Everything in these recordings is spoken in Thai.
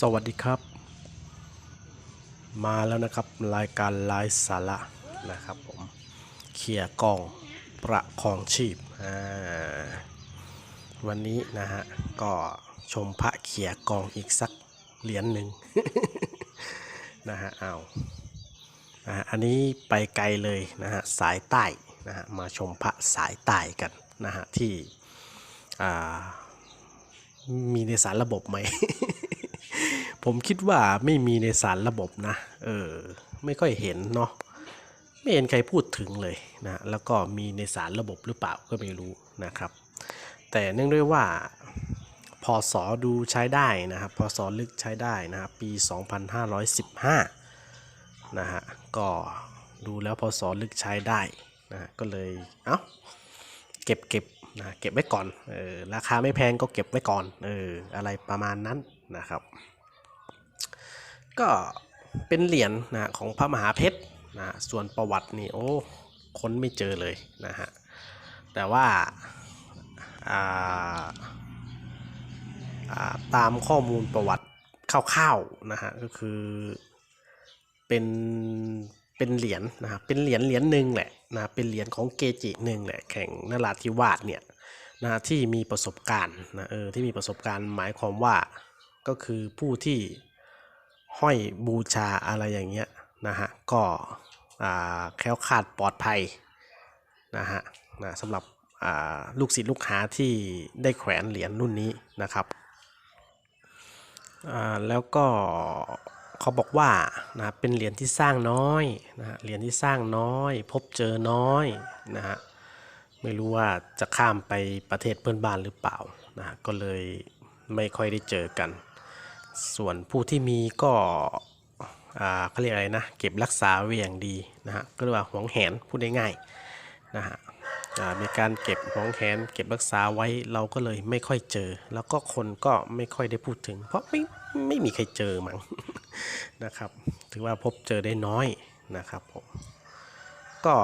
สวัสดีครับ มาแล้วนะครับรายการไลฟ์สาระนะครับผมเคลียร์กองประคองชีพวันนี้นะฮะก็ชมพระเขียกองอีกสักเหรียญหนึ่งนะฮะเอานะอันนี้ไปไกลเลยนะฮะสายใต้นะฮะมาชมพระสายใต้กันนะฮะที่มีในสารระบบไหม ผมคิดว่าไม่มีในสารระบบนะ เออ ไม่ค่อยเห็นเนาะ ไม่เห็นใครพูดถึงเลยนะ แล้วก็มีในสารระบบหรือเปล่าก็ไม่รู้นะครับ แต่เนื่องด้วยว่าพศดูใช้ได้นะครับ พศลึกใช้ได้นะครับ ปี 2515 นะฮะ ก็ดูแล้วพศลึกใช้ได้นะฮะก็เลย เอ้า เก็บเก็บนะเก็บไว้ก่อน เออ ราคาไม่แพงก็เก็บไว้ก่อน เออ อะไรประมาณนั้นนะครับ ก็เป็นเหรียญนะของพระมหาเพชรนะส่วนประวัตินี่โอ้ค้นไม่เจอเลยนะฮะแต่ว่าอ่าาตามข้อมูลประวัติคร่าวๆนะฮะก็คือเป็นเป็นเหรียญนะครับเป็นเหรียญเหรียญหนึ่งแหละนะเป็นเหรียญของเกจิหนึ่งแหละแข่งนราธิวาสเนี่ยนะที่มีประสบการณ์นะเออที่มีประสบการณ์หมายความว่าก็คือผู้ที่ ห้อยบูชาอะไรอย่างเงี้ยนะฮะก็แคล้วคลาดปลอดภัยนะฮะนะสำหรับลูกศิษย์ลูกหาที่ได้แขวนเหรียญรุ่นนี้นะครับแล้วก็เขาบอกว่านะเป็นเหรียญที่สร้างน้อยนะฮะเหรียญที่สร้างน้อย พบเจอน้อยนะฮะไม่รู้ว่าจะข้ามไปประเทศเพื่อนบ้านหรือเปล่านะก็เลยไม่ค่อยได้เจอกัน ส่วนผู้ที่มีก็เขาเรียกอะไรนะเก็บรักษาไว้อย่างดีนะฮะก็เรียกว่าหวงแหนพูดได้ง่ายๆนะฮะมีการเก็บหวงแหนเก็บรักษาไว้เราก็เลยไม่ค่อยเจอ แล้วก็คนก็ไม่ค่อยได้พูดถึง เพราะไม่ไม่มีใครเจอมั้งนะครับ ถือว่าพบเจอได้น้อยนะครับผมก็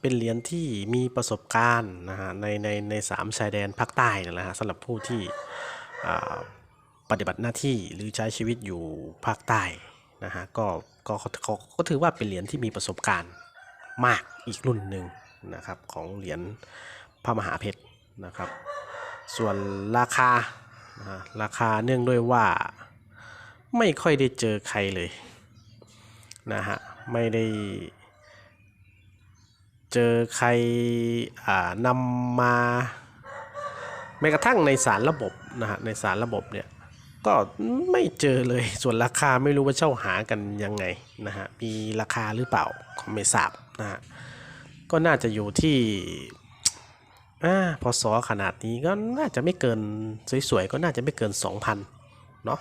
เป็นเหรียญที่มีประสบการณ์นะฮะในในในสามชายแดนภาคใต้นั่นแหละฮะสำหรับผู้ที่ ปฏิบัติหน้าที่หรือใช้ชีวิตอยู่ภาคใต้นะฮะก็ก็เขาเขาก็ถือว่าเป็นเหรียญที่มีประสบการณ์มากอีกรุ่นหนึ่งนะครับของเหรียญพระมหาเพชรนะครับ ส่วนราคานะะราคาเนื่องด้วยว่าไม่ค่อยได้เจอใครเลยนะฮะไม่ได้เจอใครอ่านำมาแม้กระทั่งในสารระบบนะฮะในสารระบบเนี่ย ก็ไม่เจอเลยส่วนราคาไม่รู้ว่าเช่าหากันยังไงนะฮะมีราคาหรือเปล่าก็ไม่ทราบนะฮะก็น่าจะอยู่ที่อ่าพศขนาดนี้ก็น่าจะไม่เกินสวยๆก็น่าจะไม่เกิน 2,000เนาะ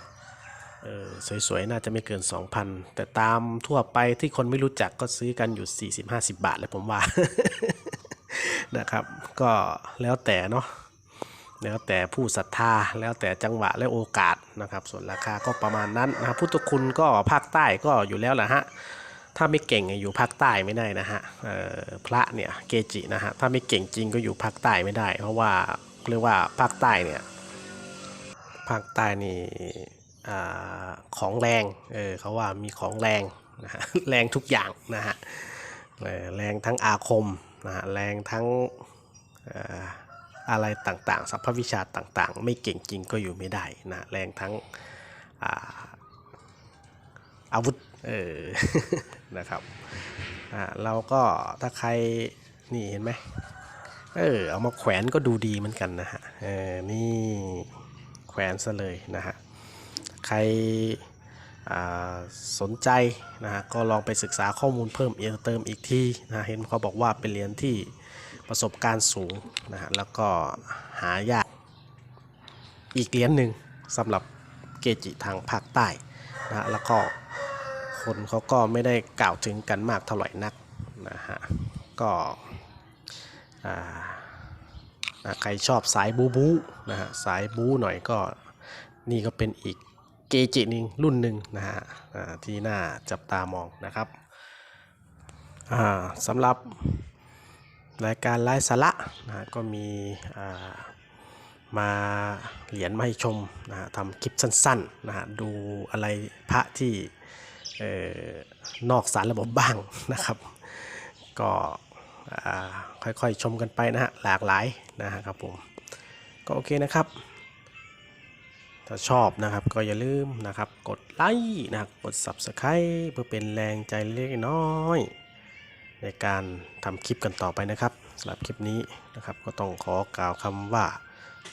เออสวยๆน่าจะไม่เกิน 2,000 แต่ตามทั่วไปที่คนไม่รู้จักก็ซื้อกันอยู่ 40-50 บาทเลยผมว่านะครับ ก็แล้วแต่เนาะ แล้วแต่ผู้ศรัทธาแล้วแต่จังหวะและโอกาสนะครับ ส่วนราคาก็ประมาณนั้นนะครับพุทธคุณก็ภาคใต้ก็อยู่แล้วแหละฮะถ้าไม่เก่งอยู่ภาคใต้ไม่ได้นะฮะเออพระเนี่ยเกจินะฮะถ้าไม่เก่งจริงก็อยู่ภาคใต้ไม่ได้ เพราะว่าเรียกว่าภาคใต้เนี่ยภาคใต้นี่อ่าของแรงเออเขาว่ามีของแรงนะฮะแรงทุกอย่างนะฮะแรงทั้งอาคมนะฮะแรงทั้งเอะไรต่างๆสรรพวิชาต่างๆ ไม่เก่งจริงก็อยู่ไม่ได้นะแรงทั้งอาอาวุธเออนะครับอ่าเราก็ถ้าใครนี่เห็นไหมเออเอามาแขวนก็ดูดีเหมือนกันนะฮะเออนี่แขวนซะเลยนะฮะใครสนใจนะฮะก็ลองไปศึกษาข้อมูลเพิ่มเติมอีกทีนะเห็นเขาบอกว่าเป็นเหรียญที่ ประสบการณ์สูงนะฮะแล้วก็หายากอีกเหรียญหนึ่งสำหรับเกจิทางภาคใต้นะะแล้วก็คนเขาก็ไม่ได้กล่าวถึงกันมากเท่าไหร่นักนะฮะก็ใครชอบสายบูบูนะฮะสายบูหน่อยก็นี่ก็เป็นอีกเกจิหนึ่งรุ่นหนึ่งนะฮะที่น่าจับตามองนะครับสำหรับ รายการไลฟ์สาระนะก็มีมาเหรียญมาให้ชมนะทำคลิปสั้นๆนะฮะดูอะไรพระที่นอกสารระบบบ้างนะครับ ก็ค่อยๆชมกันไปนะฮะหลากหลายนะฮะครับผมก็โอเคนะครับ ถ้าชอบนะครับก็อย่าลืมนะครับ กดไลค์นะกด Subscribe เพื่อเป็นแรงใจเล็กน้อย ในการทำคลิปกันต่อไปนะครับสำหรับคลิปนี้นะครับ ก็ต้องขอกล่าวคำว่า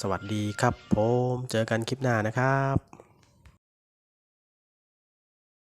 สวัสดีครับผมเจอกันคลิปหน้านะครับ